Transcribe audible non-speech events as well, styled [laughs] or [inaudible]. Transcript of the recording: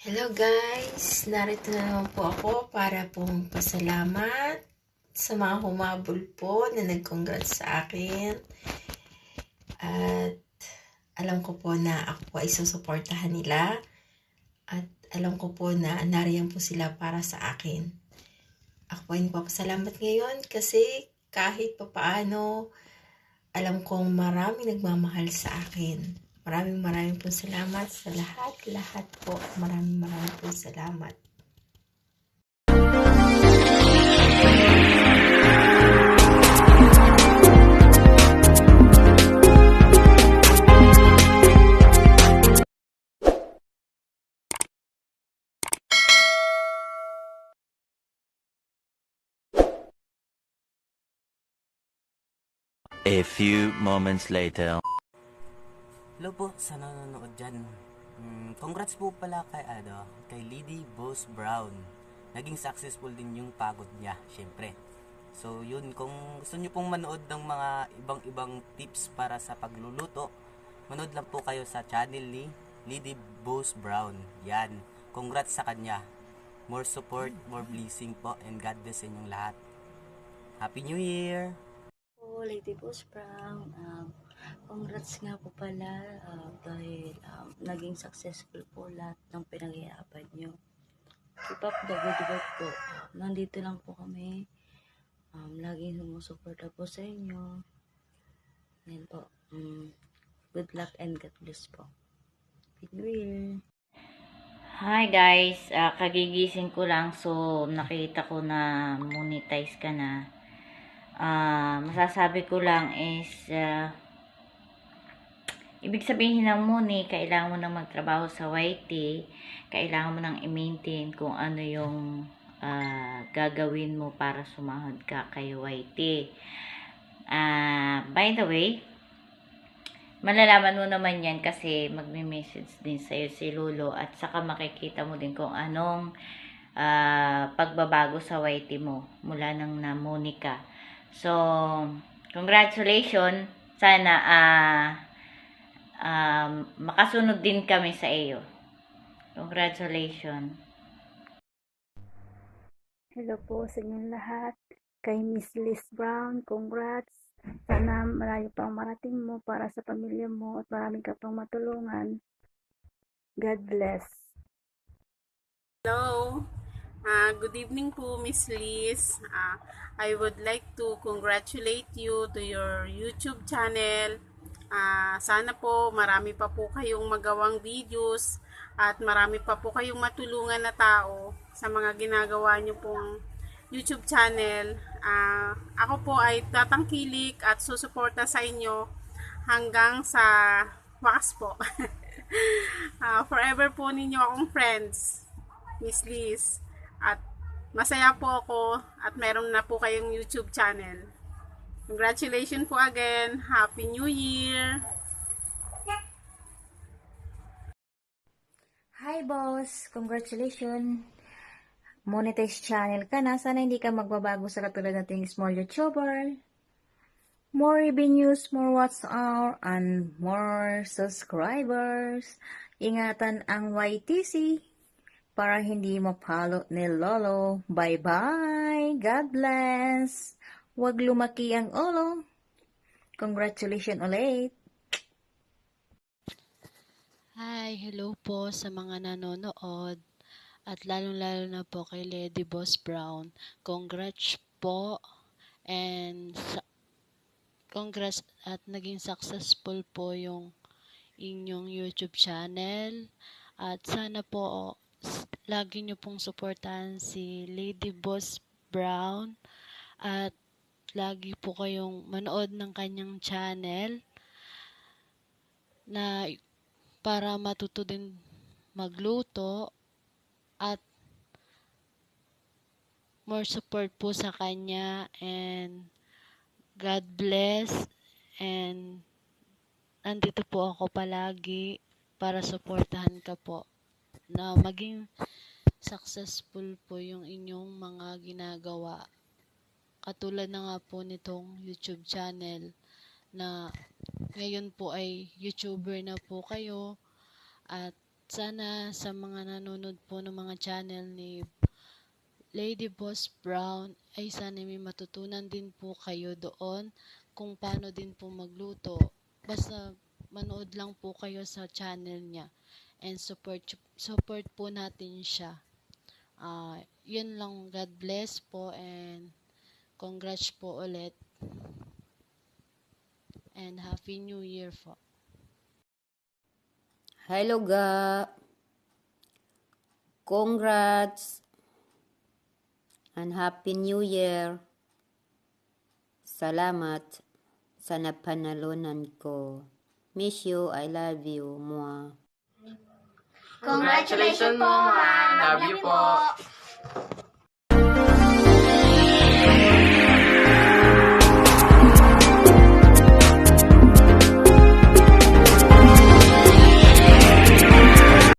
Hello guys! Narito na naman po ako para pong pasalamat sa mga humabol po na nag-congrats sa akin. At alam ko po na ako ay susuportahan nila. At alam ko po na nariyan po sila para sa akin. Ako ay nagpapasalamat ngayon kasi kahit pa paano alam kong marami nagmamahal sa akin. Maraming maraming po salamat sa lahat, lahat po. Maraming maraming po salamat. A few moments later. Hello po sa nanonood dyan. Mm, congrats po pala kay, ano, kay Lady Boss Brown. Naging successful din yung pagod niya, syempre. So yun, kung gusto niyo pong manood ng mga ibang-ibang tips para sa pagluluto, manood lang po kayo sa channel ni Lady Boss Brown. Yan. Congrats sa kanya. More support, more blessing po, and God bless inyong lahat. Happy New Year! po, Lady Boss Brown. Um, congrats nga po pala uh, dahil um, naging successful po lahat ng pinag-iaabad nyo. Keep up the good work po. Nandito lang po kami. Um, laging sumusuporta po sa inyo. Yan po. Um, good luck and God bless po. Happy New! Hi guys, Ah, kagigising ko lang so nakita ko na monetize ka na. Ah, masasabi ko lang is ah, ibig sabihin ng money, kailangan mo nang magtrabaho sa YT, kailangan mo nang i-maintain kung ano yung ah, gagawin mo para sumahod ka kay YT. Ah, by the way, malalaman mo naman yan kasi magme-message din sa'yo si Lolo at saka makikita mo din kung anong ah, pagbabago sa YT mo mula nang na Monica. So, congratulations. Sana ah um, makasunod din kami sa iyo. Congratulations. Hello po sa inyong lahat. Kay Miss Liz Brown, congrats. Sana malayo pang marating mo para sa pamilya mo at marami ka pang matulungan. God bless. Hello. Uh, good evening po, Miss Liz. Uh, I would like to congratulate you to your YouTube channel. Uh, sana po marami pa po kayong magawang videos at marami pa po kayong matulungan na tao sa mga ginagawa niyo pong YouTube channel. Uh, ako po ay tatangkilik at susuporta sa inyo hanggang sa wakas po. uh, [laughs] forever po ninyo akong friends. Miss Liz. At masaya po ako at meron na po kayong YouTube channel. Congratulations po again. Happy New Year! Hi boss! Congratulations! Monetize channel ka na. Sana hindi ka magbabago sa katulad nating small YouTuber. More revenues, more watch hour, and more subscribers. Ingatan ang YTC para hindi mapalo ni Lolo. Bye-bye! God bless! Huwag lumaki ang ulo. Congratulations ulit! Hi, hello po sa mga nanonood at lalong-lalo na po kay Lady Boss Brown. Congrats po and congrats at naging successful po yung inyong YouTube channel at sana po lagi nyo pong suportahan si Lady Boss Brown at lagi po kayong manood ng kanyang channel na para matuto din magluto at more support po sa kanya and God bless and nandito po ako palagi para suportahan ka po na maging successful po yung inyong mga ginagawa katulad na nga po nitong YouTube channel na ngayon po ay YouTuber na po kayo at sana sa mga nanonood po ng mga channel ni Lady Boss Brown ay sana may matutunan din po kayo doon kung paano din po magluto. Basta manood lang po kayo sa channel niya and support support po natin siya. Ah, yun lang. God bless po and congrats po ulit. And Happy New Year po. Hello ga. Congrats. And Happy New Year. Salamat sa napanalunan ko. Miss you, I love you, mua. Congratulations po, ma'am. Love you po.